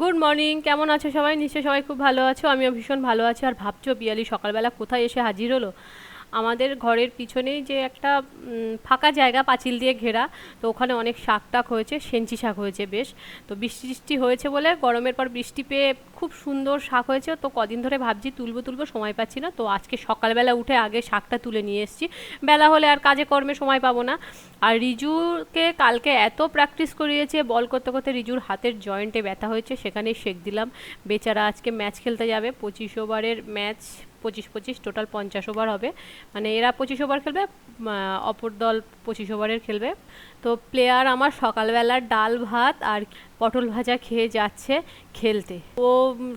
Good morning কেমন আছো সবাই? নিশ্চয়ই সবাই খুব ভালো আছো। আমিও ভীষণ ভালো আছি। আর ভাবছ পিয়ালি সকালবেলা কোথায় এসে হাজির হলো? আমাদের ঘরের পিছনেই যে একটা ফাঁকা জায়গা পাঁচিল দিয়ে ঘেরা, তো ওখানে অনেক শাক টাক হয়েছে সেঞ্চি শাক হয়েছে বেশ। তো বৃষ্টি টিষ্টি হয়েছে বলে গরমের পর বৃষ্টি পেয়ে খুব সুন্দর শাক হয়েছে। তো কদিন ধরে ভাবছি তুলবো তুলবো, সময় পাচ্ছি না। তো আজকে সকালবেলা উঠে আগে শাকটা তুলে নিয়ে এসেছি। বেলা হলে আর কাজে কর্মে সময় পাবো না। আর রিজুকে কালকে এত প্র্যাকটিস করিয়েছে, বল করতে করতে রিজুর হাতের জয়েন্টে ব্যথা হয়েছে, সেখানেই শেক দিলাম। বেচারা আজকে ম্যাচ খেলতে যাবে, পঁচিশ ওভারের ম্যাচ পঁচিশ পঁচিশ টোটাল পঞ্চাশ ওভার হবে। মানে এরা পঁচিশ ওভার খেলবে অপর দল পঁচিশ ওভারের খেলবে। তো প্লেয়ার আমার সকালবেলা ডাল ভাত আর পটল ভাজা খেয়ে যাচ্ছে খেলতে। ও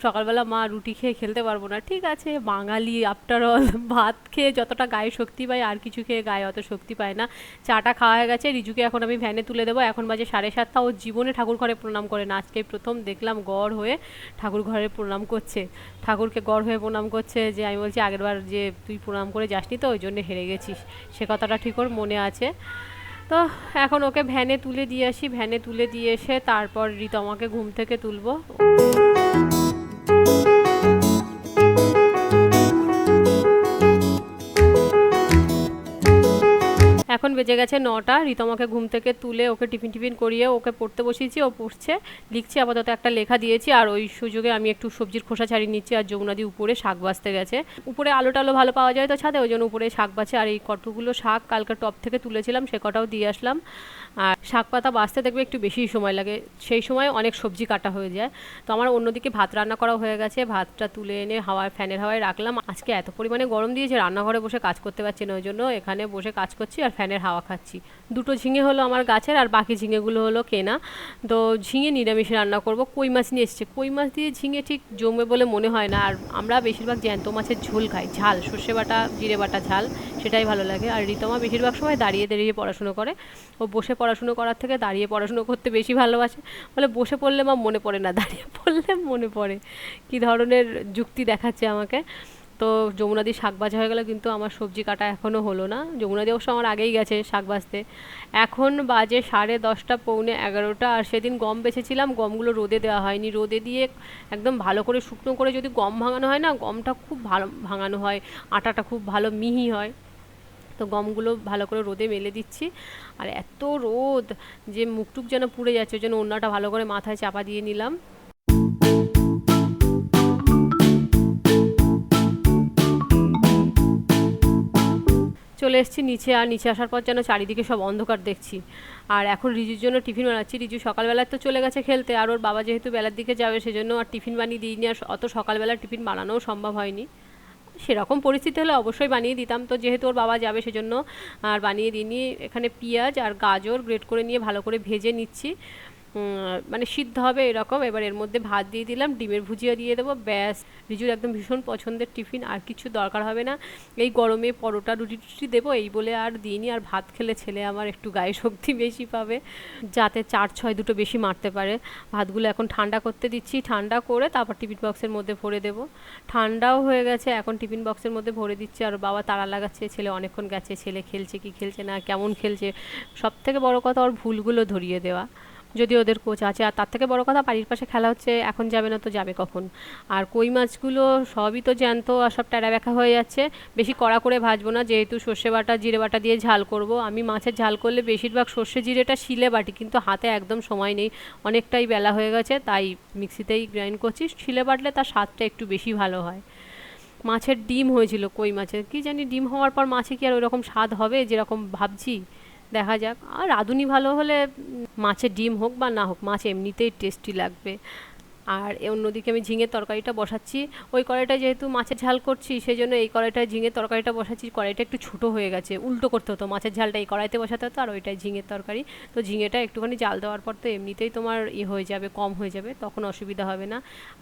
সকালবেলা মা রুটি খেয়ে খেলতে পারব না। ঠিক আছে, বাঙালি আফটার অল ভাত খেয়ে যতটা গায়ে শক্তি পায় আর কিছু খেয়ে গায়ে অত শক্তি পায় না। চাটা খাওয়া হয়ে গেছে, রিজুকে এখন আমি ভ্যানে তুলে দেবো। এখন বাজে সাড়ে সাতটা, ও জীবনে ঠাকুর ঘরে প্রণাম করে না। আজকে প্রথম দেখলাম গড় হয়ে ঠাকুর ঘরে প্রণাম করছে। ঠাকুরকে গড় হয়ে প্রণাম করছে যে, আমি বলছি আগেরবার যে তুই প্রণাম করে যাসনি তো, ওই জন্য হেরে গেছিস। সে কথাটা ঠিক ওর মনে আছে। তো এখন ওকে ভ্যানে তুলে দিয়ে আসি। ভ্যানে তুলে দিয়ে এসে তারপর রিতমাকে ঘুম থেকে তুলবো। এখন বেজে গেছে নটা। রিতমাকে ঘুম থেকে তুলে ওকে টিফিন টিফিন করিয়ে ওকে পড়তে বসিয়েছি, ও পড়ছে। লিখছি, আপাতত একটা লেখা দিয়েছি। আর ওই সুযোগে আমি একটু সবজির খোসা ছাড়িয়ে নিচ্ছি আর যমুনাদি উপরে শাক বাছতে গেছে। উপরে আলো টালো ভালো পাওয়া যায় তো ছাদে, ওই জন্য উপরে শাক বাছে আর এই কতগুলো শাক কালকে টপ থেকে তুলেছিলাম, সে কটাও দিয়ে আসলাম। আর শাক পাতা বাছতে দেখবে একটু বেশি সময় লাগে। সেই সময় অনেক সবজি কাটা হয়ে যায়। তো আমার অন্যদিকে ভাত রান্না করা হয়ে গেছে। ভাতটা তুলে এনে হাওয়ায়, ফ্যানের হাওয়ায় রাখলাম। আজকে এত পরিমাণে গরম দিয়েছে, রান্নাঘরে বসে কাজ করতে পারছি না, ওই জন্য এখানে বসে কাজ করছি। আর ফ্যানের হাওয়া খাচ্ছি। দুটো ঝিঙে হলো আমার গাছের আর বাকি ঝিঙেগুলো হলো কেনা। তো ঝিঙে নিরামিষে রান্না করব। কই মাছ নিয়ে এসছে? কই মাছ দিয়ে ঝিঙে ঠিক জমবে বলে মনে হয় না। আর আমরা বেশিরভাগ জ্যান্ত মাছের ঝোল খাই। ঝাল, সর্ষে বাটা, জিরে বাটা ঝাল, সেটাই ভালো লাগে। আর রিতমা বেশিরভাগ সময় দাঁড়িয়ে দাঁড়িয়ে পড়াশুনো করে। ও বসে পড়াশুনো করার থেকে দাঁড়িয়ে পড়াশুনো করতে বেশি ভালোবাসে। বলে বসে পড়লে মা মনে পড়ে না। দাঁড়িয়ে পড়লে মনে পড়ে। কী ধরনের যুক্তি দেখাচ্ছে আমাকে। তো যমুনাদি শাক বাজা হয়ে গেল, কিন্তু আমার সবজি কাটা এখনও হলো না। যমুনাদি অবশ্য আমার আগেই গেছে শাক বাজতে এখন বাজে সাড়ে দশটা, পৌনে এগারোটা, আর সেদিন গম বেছেছিলাম, গমগুলো রোদে দেওয়া হয়নি। রোদে দিয়ে একদম ভালো করে শুকনো করে যদি গম ভাঙানো হয় না, গমটা খুব ভালো ভাঙানো হয়, আটাটা খুব ভালো মিহি হয়। তো গমগুলো ভালো করে রোদে মেলে দিচ্ছি। আর এত রোদ যে মুখটুক যেন পুড়ে যাচ্ছে, ওই জন্য ওড়নাটা ভালো করে মাথায় চাপা দিয়ে নিলাম। চলে এসেছি নিচে, আর নিচে আসার পর যেন চারিদিকে সব অন্ধকার দেখছি। আর এখন রিজুর জন্য টিফিন বানাচ্ছি। রিজু সকালবেলায় তো চলে গেছে খেলতে, আর ওর বাবা যেহেতু বেলার দিকে যাবে সেজন্য আর টিফিন বানিয়ে দিইনি, আর অত সকালবেলা টিফিন বানানোও সম্ভব হয়নি। সেরকম পরিস্থিতি হলে অবশ্যই বানিয়ে দিতাম। তো যেহেতু ওর বাবা যাবে সেজন্য আর বানিয়ে দিইনি। এখানে পেঁয়াজ আর গাজর গ্রেট করে নিয়ে ভালো করে ভেজে নিচ্ছি। মানে সিদ্ধ হবে এরকম। এবার এর মধ্যে ভাত দিয়ে দিলাম, ডিমের ভুজিয়া দিয়ে দেবো। ব্যাস, রিজুর একদম ভীষণ পছন্দের টিফিন, আর কিছু দরকার হবে না। এই গরমে পরোটা, রুটি টুটি দেবো, এই বলে আর দিইনি। আর ভাত খেলে ছেলে আমার একটু গায়ে শক্তি বেশি পাবে, যাতে চার ছয় দুটো বেশি মারতে পারে। ভাতগুলো এখন ঠান্ডা করতে দিচ্ছি। ঠান্ডা করে তারপর টিফিন বক্সের মধ্যে ভরে দেবো। ঠান্ডাও হয়ে গেছে, এখন টিফিন বক্সের মধ্যে ভরে দিচ্ছি। আর বাবা তাড়া লাগাচ্ছে, ছেলে অনেকক্ষণ গেছে, ছেলে খেলছে কি খেলছে না, কেমন খেলছে। সব থেকে বড় কথা ওর ভুলগুলো ধরিয়ে দেওয়া। যদি ওদের কোচ আছে। আর তার থেকে বড় কথা, বাড়ির পাশে খেলা হচ্ছে, এখন যাবে না তো যাবে কখন? আর কই মাছগুলো সবই তো জ্যান্ত আর সব ট্যাড়া ব্যাখা হয়ে যাচ্ছে। বেশি কড়া করে ভাজবো না, যেহেতু সর্ষে বাটা, জিরে বাটা দিয়ে ঝাল করব। আমি মাছের ঝাল করলে বেশিরভাগ সর্ষে জিরেটা শিলে বাটি, কিন্তু হাতে একদম সময় নেই। অনেকটাই বেলা হয়ে গেছে, তাই মিক্সিতেই গ্রাইন্ড করছি। শিলে বাটলে তার স্বাদটা একটু বেশি ভালো হয়। মাছের ডিম হয়েছিল কই মাছের? কি জানি ডিম হওয়ার পর মাছে কি আর ওই রকম স্বাদ হবে, যেরকম ভাবছি? দেখা যাক। আর রাঁধুনি ভালো হলে মাছের ডিম হোক বা না হোক, মাছ এমনিতেই টেস্টি লাগবে। আর অন্যদিকে আমি ঝিঙের তরকারিটা বসাচ্ছি। ওই কড়াইটা যেহেতু মাছের ঝাল করছি সেই জন্য এই কড়াইটায় ঝিঙের তরকারিটা বসাচ্ছি। কড়াইটা একটু ছোটো হয়ে গেছে, উল্টো করতে হতো। মাছের ঝালটা এই কড়াইতে বসাতে হতো, আর ওইটাই ঝিঙের তরকারি। তো ঝিঙেটা একটুখানি জাল দেওয়ার পর তো এমনিতেই তোমার ই হয়ে যাবে, কম হয়ে যাবে, তখন অসুবিধা হবে না।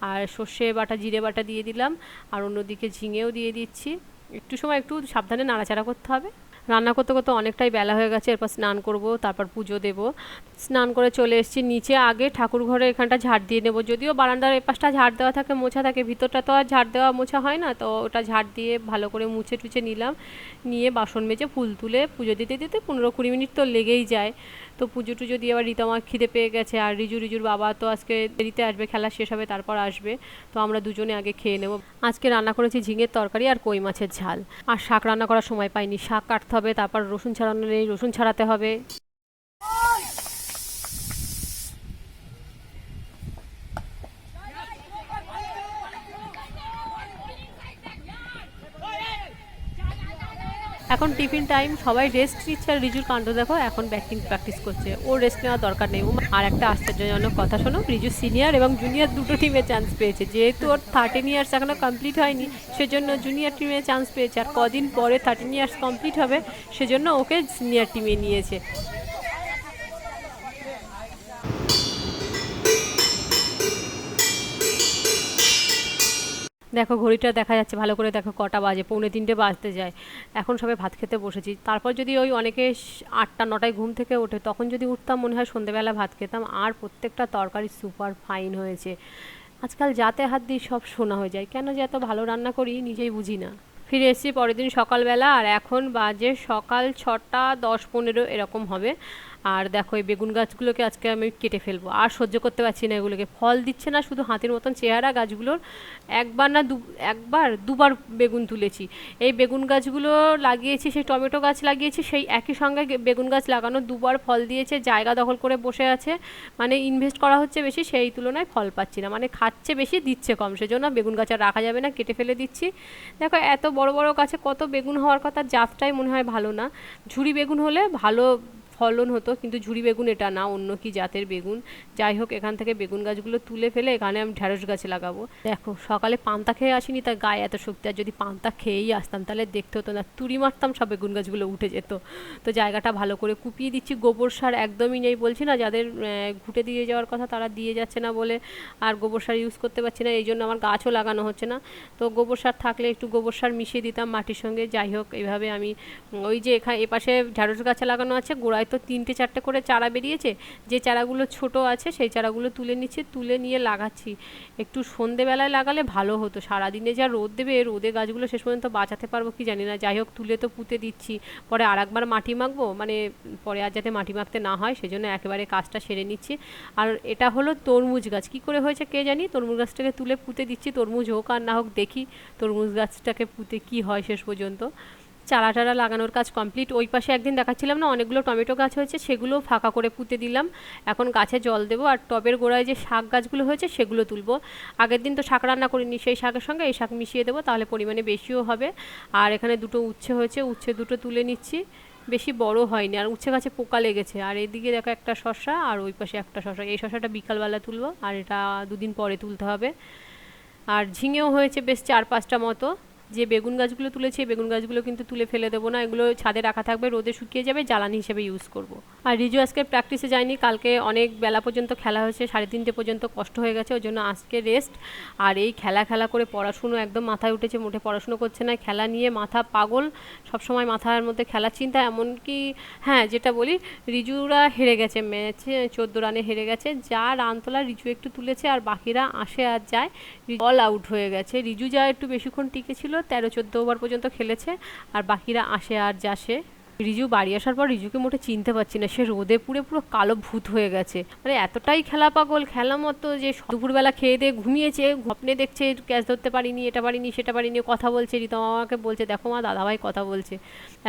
আর সর্ষে বাটা, জিরে বাটা দিয়ে দিলাম। আর অন্যদিকে ঝিঙেও দিয়ে দিচ্ছি। একটু সময় একটু সাবধানে নাড়াচাড়া করতে হবে। রান্না করতে করতে অনেকটাই বেলা হয়ে গেছে, এরপর স্নান করব, তারপর পুজো দেব। স্নান করে চলে এসেছি, নিচে আগে ঠাকুর ঘরে এখানটা ঝাড় দিয়ে নেব, যদিও বারান্দার এ পাশটা ঝাড় দেওয়া থাকে, মোছা থাকে, ভিতরটা তো আর ঝাড় দেওয়া মোছা হয় না, তো ওটা ঝাড় দিয়ে ভালো করে মুছে টুছে নিলাম, নিয়ে বাসন মেজে ফুল তুলে পুজো দিতে দিতে পনেরো কুড়ি মিনিট তো লেগেই যায়। তো পুজো টুজো দিয়ে আবার রীতা খিদে পেয়ে গেছে, আর রিজু রিজুর বাবা তো আজকে দেরিতে আসবে, খেলা শেষ হবে, তারপর আসবে, তো আমরা দুজনে আগে খেয়ে নেব। আজকে রান্না করেছি ঝিঙের তরকারি আর কই মাছের ঝাল, আর শাক রান্না করার সময় পাইনি, শাক কাটতে হবে তারপর রসুন ছাড়ানো নেই রসুন ছাড়াতে হবে। এখন টিফিন টাইম, সবাই রেস্ট নিচ্ছে। আর রিজুর কাণ্ড দেখো, এখন ব্যাটিং প্র্যাকটিস করছে। ও রেস্ট নেওয়ার দরকার নেই। আর একটা আশ্চর্যজনক কথা শোনো, রিজু সিনিয়র এবং জুনিয়র দুটো টিমে চান্স পেয়েছে। যেহেতু ওর থার্টিন ইয়ার্স এখনও কমপ্লিট হয়নি, সেজন্য জুনিয়র টিমে চান্স পেয়েছে। আর কদিন পরে থার্টিন ইয়ার্স কমপ্লিট হবে, সেজন্য ওকে সিনিয়র টিমে নিয়েছে। দেখো ঘড়িটা দেখা যাচ্ছে, ভালো করে দেখো কটা বাজে, পৌনে তিনটে বাজতে যায়। এখন সবে ভাত খেতে বসেছি। তারপর যদি ওই অনেকে আটটা, নটায় ঘুম থেকে ওঠে, তখন যদি উঠতাম মনে হয় সন্ধেবেলা ভাত খেতাম। আর প্রত্যেকটা তরকারি সুপার ফাইন হয়েছে। আজকাল যাতে হাত দিয়ে সব শোনা হয়ে যায়। কেন যে এত ভালো রান্না করি নিজেই বুঝি না। ফিরে এসেছি পরের দিন সকালবেলা, আর এখন বাজে সকাল ছটা দশ পনেরো এরকম হবে। আর দেখো এই বেগুন গাছগুলোকে আজকে আমি কেটে ফেলব। আর সহ্য করতে পারছি না এগুলোকে। ফল দিচ্ছে না, শুধু হাতির মতন চেহারা গাছগুলোর। একবার না দু, একবার, দুবার বেগুন তুলেছি। এই বেগুন গাছগুলো লাগিয়েছি, সেই টমেটো গাছ লাগিয়েছি, সেই একই সঙ্গে বেগুন গাছ লাগানো দুবার ফল দিয়েছে, জায়গা দখল করে বসে আছে। মানে ইনভেস্ট করা হচ্ছে বেশি, সেই তুলনায় ফল পাচ্ছি না। মানে খাচ্ছে বেশি, দিচ্ছে কম। সেজন্য বেগুন গাছ আর রাখা যাবে না, কেটে ফেলে দিচ্ছি। দেখো, এত বড় বড় গাছে কত বেগুন হওয়ার কথা, জাতটাই মনে হয় ভালো না। ঝুরি বেগুন হলে ভালো ফলন হতো, কিন্তু ঝুড়ি বেগুন এটা না, অন্য কি জাতের বেগুন? যাই হোক, এখান থেকে বেগুন গাছগুলো তুলে ফেলে এখানে আমি ঢ্যাঁড়স গাছে লাগাবো। দেখো, সকালে পান্তা খেয়ে আসিনি তার গায়ে এত শক্তি, আর যদি পান্তা খেয়েই আসতাম তাহলে দেখতে হতো না, তুড়ি মারতাম সব বেগুন গাছগুলো উঠে যেত। তো জায়গাটা ভালো করে কুপিয়ে দিচ্ছি, গোবর সার একদমই নেই বলছি না, যাদের ঘুটে দিয়ে যাওয়ার কথা তারা দিয়ে যাচ্ছে না বলে, আর গোবর সার ইউজ করতে পারছি না এই জন্য আমার গাছও লাগানো হচ্ছে না। তো গোবর সার থাকলে একটু গোবর সার মিশিয়ে দিতাম মাটির সঙ্গে, যাই হোক এইভাবে আমি ওই যে এখানে এপাশে ঢ্যাঁড়স গাছে লাগানো আছে, গোড়ায় তো তিনটে চারটে করে চারা বেরিয়েছে। যে চারাগুলো ছোট আছে, সেই চারাগুলো তুলে নিচ্ছি, তুলে নিয়ে লাগাচ্ছি। একটু সন্ধেবেলায় লাগালে ভালো হতো। সারাদিনে যা রোদ দেবে, রোদে গাছগুলো শেষ পর্যন্ত বাঁচাতে পারব, কি জানি না। যাই হোক, তুলে তো পুঁতে দিচ্ছি। পরে আর একবার মাটি মাখবো মানে পরে আর যাতে মাটি মাখতে না হয়, সেজন্য একেবারে কাজটা সেরে নিচ্ছি। আর এটা হলো তরমুজ গাছ। কি করে হয়েছে কে জানি? তরমুজ গাছটাকে তুলে পুঁতে দিচ্ছি। তরমুজ হোক আর না হোক, দেখি তরমুজ গাছটাকে পুঁতে কি হয় শেষ পর্যন্ত। চারা টারা লাগানোর কাজ কমপ্লিট ওই পাশে একদিন দেখাচ্ছিলাম না, অনেকগুলো টমেটো গাছ হয়েছে, সেগুলো ফাঁকা করে পুঁতে দিলাম। এখন গাছে জল দেবো আর টবের গোড়ায় যে শাক গাছগুলো হয়েছে, সেগুলো তুলবো। আগের দিন তো শাক রান্না করিনি, সেই শাকের সঙ্গে এই শাক মিশিয়ে দেবো, তাহলে পরিমাণে বেশিও হবে। আর এখানে দুটো উচ্ছে হয়েছে, উচ্ছে দুটো তুলে নিচ্ছি। বেশি বড় হয়নি, আর উচ্ছে গাছে পোকা লেগেছে। আর এদিকে দেখো একটা শসা, আর ওই পাশে একটা শসা। এই শসাটা বিকালবেলা তুলবো, আর এটা দুদিন পরে তুলতে হবে। আর ঝিঙেও হয়েছে বেশ চার পাঁচটা মতো। যে বেগুন গাছগুলো তুলেছি, বেগুন গাছগুলো কিন্তু তুলে ফেলে দেবো না। এগুলো ছাদে রাখা থাকবে, রোদে শুকিয়ে যাবে, জ্বালানি হিসেবে ইউজ করব। আর রিজু আজকে প্র্যাকটিসে যায়নি, কালকে অনেক বেলা পর্যন্ত খেলা হয়েছে, সাড়ে তিনটে পর্যন্ত কষ্ট হয়ে গেছে, ওই জন্য আজকে রেস্ট আর এই খেলা খেলা করে পড়াশুনো একদম মাথায় উঠেছে মোটে পড়াশুনো করছে না, খেলা নিয়ে মাথা পাগল, সবসময় মাথার মধ্যে খেলার চিন্তা, এমনকি হ্যাঁ যেটা বলি, রিজুরা হেরে গেছে, ম্যাচে চোদ্দ রানে হেরে গেছে যা রান তোলা রিজু একটু তুলেছে, আর বাকিরা আসে আর যায় অল আউট হয়ে গেছে। রিজু যা একটু বেশিক্ষণ টিকে ছিল তেরো চোদ্দ ওভার পর্যন্ত খেলেছে, আর বাকিরা আসে আর যাসে। রিজু বাড়ি আসার পর রিজুকে মোটে চিনতে পারছি না, সে রোদে পুড়ে পুরো কালো ভূত হয়ে গেছে। মানে এতটাই খেলা পাগল, খেলা মতো যে দুপুরবেলা খেয়ে দিয়ে ঘুমিয়েছে ঘপনে দেখছে ক্যাচ ধরতে পারিনি, এটা পারিনি, সেটা পারিনি কথা বলছে, রিতম আমাকে বলছে, দেখো মা, দাদাভাই কথা বলছে।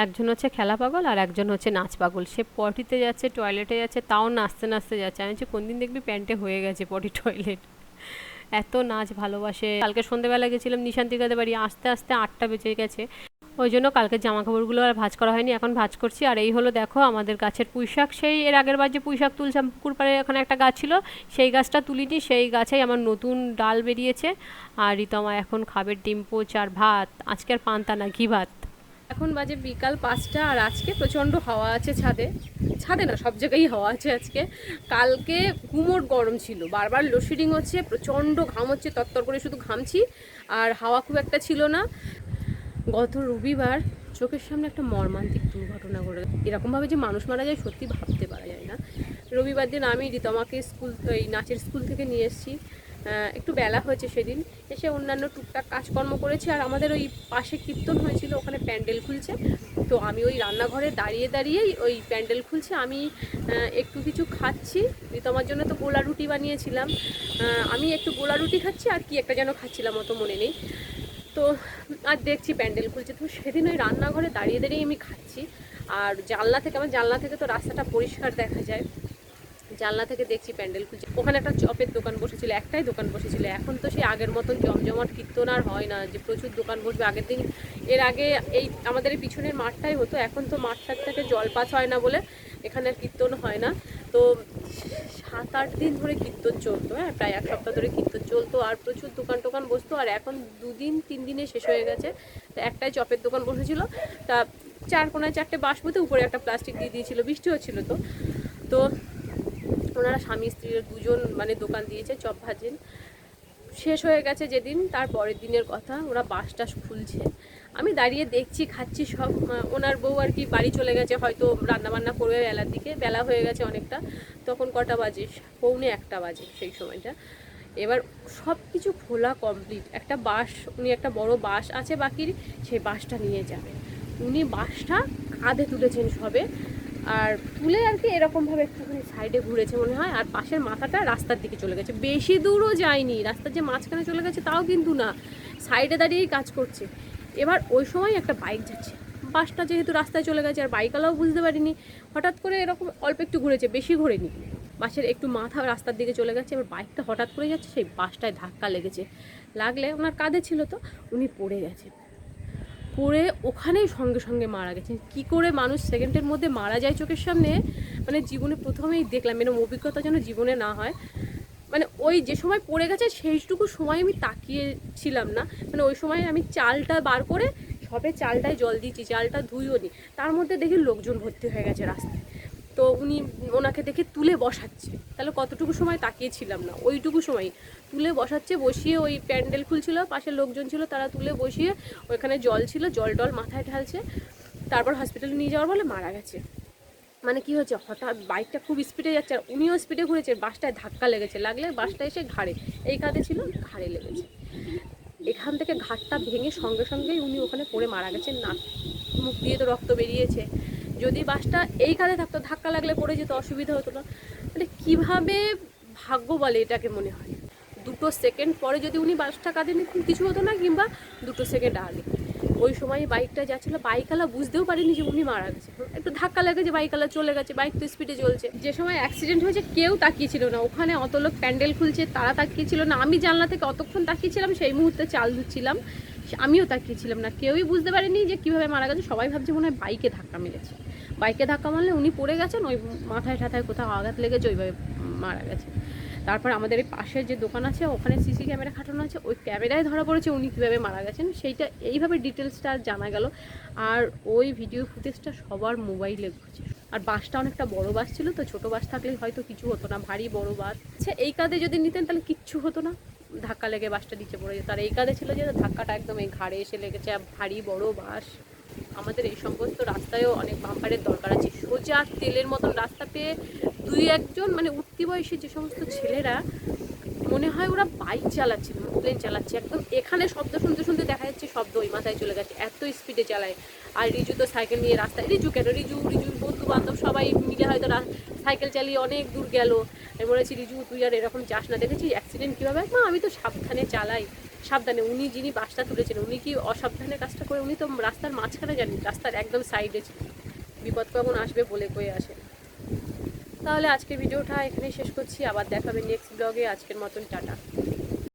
একজন হচ্ছে খেলা পাগল আর একজন হচ্ছে নাচ পাগল। সে পটিতে যাচ্ছে, টয়লেটে যাচ্ছে, তাও নাচতে নাচতে যাচ্ছে। আমি কোন দিন দেখবি প্যান্টে হয়ে গেছে পটি টয়লেট? এত নাচ ভালোবাসে। কালকে সন্ধ্যেবেলা গেছিলাম নিশান্তিকাদের বাড়ি, আস্তে আস্তে আটটা বেজে গেছে। ওই জন্য কালকে জামা কাপড়গুলো আর ভাঁজ করা হয়নি, এখন ভাজ করছি। আর এই হলো দেখো আমাদের গাছের পুঁই শাক সেই এর আগের বার যে পুঁই শাক তুলছিলাম পুকুর পাড়ে এখানে একটা গাছ ছিল, সেই গাছটা তুলিনি। সেই গাছেই আমার নতুন ডাল বেরিয়েছে। আর রিতমা এখন খাবে ডিম, পোচ আর ভাত। আজকের পান্তা না, ঘি ভাত। এখন বাজে বিকাল পাঁচটা আর আজকে প্রচণ্ড হাওয়া আছে ছাদে। ছাদে না, সব জায়গায় হাওয়া আছে আজকে। কালকে গুমোট গরম ছিল, বারবার লোডশেডিং হচ্ছে, প্রচণ্ড ঘাম হচ্ছে তত্তর করে শুধু ঘামছি, আর হাওয়া খুব একটা ছিল না। গত রবিবার চোখের সামনে একটা মর্মান্তিক দুর্ঘটনা ঘটে এরকমভাবে যে মানুষ মারা যায়, সত্যি ভাবতে পারা যায় না। রবিবার দিন আমি রিতমাকে স্কুল, এই নাচের স্কুল থেকে নিয়ে এসেছি। একটু বেলা হয়েছে সেদিন। এসে অন্যান্য টুকটাক কাজকর্ম করেছি আর আমাদের ওই পাশে কীর্তন হয়েছিল, ওখানে প্যান্ডেল খুলছে। তো আমি ওই রান্নাঘরে দাঁড়িয়ে দাঁড়িয়েই ওই প্যান্ডেল খুলছে। আমি একটু কিছু খাচ্ছি। তোমার জন্য তো গোলা রুটি বানিয়েছিলাম। আমি একটু গোলা রুটি খাচ্ছি আর কি একটা যেন খাচ্ছিলাম, অত মনে নেই। তো, আর দেখছি প্যান্ডেল খুলছে। তো সেদিন ওই রান্নাঘরে দাঁড়িয়ে দাঁড়িয়ে আমি খাচ্ছি। আর জানলা থেকে, আমার জানলা থেকে তো রাস্তাটা পরিষ্কার দেখা যায়। জানলা থেকে দেখছি প্যান্ডেল খুলছে। ওখানে একটা চপের দোকান বসেছিল, একটাই দোকান বসেছিল। এখন তো সেই আগের মতন জমজমাট কীর্তন আর হয় না যে প্রচুর দোকান বসবে। আগের দিন এর আগে এই আমাদের পিছনের মাঠটাই হতো, এখন তো মাঠটার থেকে জল পাস হয় না বলে এখানে আর কীর্তন হয় না। তো সাত আট দিন ধরে কীর্তন চলতো হ্যাঁ প্রায় এক সপ্তাহ ধরে কীর্তন চলতো আর প্রচুর দোকান টোকান বসতো। আর এখন দুদিন, তিন দিনে শেষ হয়ে গেছে। একটাই চপের দোকান বসেছিল। তা চার কোনায় চারটে বাঁশবুতে উপরে একটা প্লাস্টিক দিয়ে দিয়েছিল বৃষ্টি হচ্ছিল তো। তো ওনারা স্বামী স্ত্রীর দুজন মানে দোকান দিয়েছে, চপ ভাজেন শেষ হয়ে গেছে যেদিন, তার পরের দিনের কথা, ওরা বাস টাস খুলছে। আমি দাঁড়িয়ে দেখছি, খাচ্ছি সব। ওনার বউ আর কি বাড়ি চলে গেছে, হয়তো রান্নাবান্না করবে বেলার দিকে। বেলা হয়ে গেছে অনেকটা, তখন কটা বাজে? পৌনে একটা বাজে সেই সময়টা। এবার সব কিছু খোলা কমপ্লিট একটা বাস, উনি একটা বড় বাস আছে বাকির, সেই বাসটা নিয়ে যাবে। উনি বাসটা কাঁধে তুলেছেন সবে। আর তুলে আর কি এরকমভাবে একটুখানি সাইডে ঘুরেছে মনে হয়। আর পাশের মাথাটা রাস্তার দিকে চলে গেছে। বেশি দূরও যায়নি। রাস্তার যে মাঝখানে চলে গেছে তাও কিন্তু না। সাইডে দাঁড়িয়েই কাজ করছে। এবার ওই সময় একটা বাইক যাচ্ছে। বাসটা যেহেতু রাস্তায় চলে গেছে, আর বাইকওয়ালাও বুঝতে পারিনি। হঠাৎ করে এরকম অল্প একটু ঘুরেছে, বেশি ঘোরেনি। বাসের একটু মাথা রাস্তার দিকে চলে গেছে। এবার বাইকটা হঠাৎ করে যাচ্ছে, সেই বাসটায় ধাক্কা লেগেছে। লাগলে ওনার কাঁধে ছিল তো, উনি পড়ে গেছেন পড়ে ওখানেই সঙ্গে সঙ্গে মারা গেছেন। কি করে মানুষ সেকেন্ডের মধ্যে মারা যায় চোখের সামনে? মানে জীবনে প্রথমেই দেখলাম এরকম অভিজ্ঞতা যেন জীবনে না হয়। মানে ওই যে সময় পড়ে গেছে, সেইটুকু সময় আমি তাকিয়েছিলাম না। মানে ওই সময় আমি চালটা বার করে সবে চালটায় জল দিয়েছি, চালটা ধুইও নি। তার মধ্যে দেখি লোকজন ভর্তি হয়ে গেছে রাস্তায়। তো উনি ওনাকে দেখে তুলে বসাচ্ছে। তাহলে কতটুকু সময় তাকিয়েছিলাম না? ওইটুকু সময়। তুলে বসাচ্ছে, বসিয়ে ওই প্যান্ডেল খুলছিল পাশে লোকজন ছিল, তারা তুলে বসিয়ে ওইখানে জল ছিল, জল টল মাথায় ঢালছে, তারপর হসপিটালে নিয়ে যাওয়ার বলে মারা গেছে। মানে কি হচ্ছে হঠাৎ বাইকটা খুব স্পিডে যাচ্ছে, আর উনিও স্পিডে ঘুরেছে, বাসটায় ধাক্কা লেগেছে, লাগলে বাসটা এসে ঘাড়ে, এই কাঁধে ছিল, ঘাড়ে লেগেছে। এখান থেকে ঘাটটা ভেঙে সঙ্গে সঙ্গেই উনি ওখানে পড়ে মারা গেছেন না মুখ দিয়ে তো রক্ত বেরিয়েছে। যদি বাসটা এই কাঁধে থাকতো, ধাক্কা লাগলে পড়ে যেত, অসুবিধা হতো না। মানে কীভাবে ভাগ্য বলে এটাকে মনে হয়? দুটো সেকেন্ড পরে যদি উনি বাসটা কাঁধে নিতেন, কিছু হতো না, কিংবা দুটো সেকেন্ড আগে। ওই সময় বাইকটা যাচ্ছিল বাইকালা বুঝতেও পারিনি যে উনি মারা গেছে। একটু ধাক্কা লেগেছে বাইকালা চলে গেছে, বাইক তো স্পিডে চলছে। যে সময় অ্যাক্সিডেন্ট হয়েছে, কেউ তাকিয়েছিল না। ওখানে অত লোক প্যান্ডেল খুলছে, তারা তাকিয়েছিল না। আমি জানলা থেকে অতক্ষণ তাকিয়েছিলাম, সেই মুহূর্তে চাল ধুচ্ছিলাম। আমিও তাকিয়েছিলাম না। কেউই বুঝতে পারেনি যে কীভাবে মারা গেছে। সবাই ভাবছে মনে হয় বাইকে ধাক্কা মেরেছে। বাইকে ধাক্কা মারলে উনি পড়ে গেছেন, ওই মাথায় ঠাথায় কোথাও আঘাত লেগেছে, ওইভাবে মারা গেছে। তারপর আমাদের এই পাশের যে দোকান আছে, ওখানে সিসি ক্যামেরা খাটানো আছে, ওই ক্যামেরায় ধরা পড়েছে উনি কীভাবে মারা গেছেন। সেইটা, এইভাবে ডিটেলসটা জানা গেল। আর ওই ভিডিও ফুটেজটা সবার মোবাইলে ঘুরছে। আর বাসটা অনেকটা বড় বাস ছিল, তো ছোট বাস থাকলে হয়তো কিছু হতো না, ভারী বড় বাস। আচ্ছা এই কাজে যদি নিতেন তাহলে কিচ্ছু হতো না? ধাক্কা লেগে বাসটা নিচে পড়ে যেত। আর এই কাজে ছিল যে ধাক্কাটা একদম এই ঘাড়ে এসে লেগেছে ভারী বড় বাস আমাদের এই সমস্ত রাস্তায়ও অনেক বাম্পারের দরকার আছে। সোজা তেলের মতন রাস্তা পেয়ে দুই একজন মানে উঠতি বয়সী যে সমস্ত ছেলেরা মনে হয় ওরা বাইক চালাচ্ছে প্লেন চালাচ্ছে। একদম এখানে শব্দ শুনতে শুনতে দেখা যাচ্ছে শব্দ ওই মাথায় চলে গেছে, এত স্পিডে চালায়। আর রিজু তো সাইকেল নিয়ে রাস্তায়। রিজু কেন? রিজু রিজুর বন্ধু বান্ধব সবাই মিলে হয়তো সাইকেল চালিয়ে অনেক দূর গেল। আমি বলেছি, রিজু, তুই আর এরকম যাস না। দেখেছি অ্যাক্সিডেন্ট কীভাবে? না আমি তো সাবধানে চালাই। সাবধানে। উনি যিনি বাসটা তুলেছেন, উনি কি অসাবধানে কাজটা করে, উনি তো রাস্তার মাঝখানে জানেন রাস্তার একদম সাইডে ছিল। বিপদ কখন আসবে বলে কয়ে আসে। তাহলে আজকের ভিডিওটা এখানে শেষ করছি। আবার দেখাবে নেক্সট ব্লগে আজকের মতন টাটা।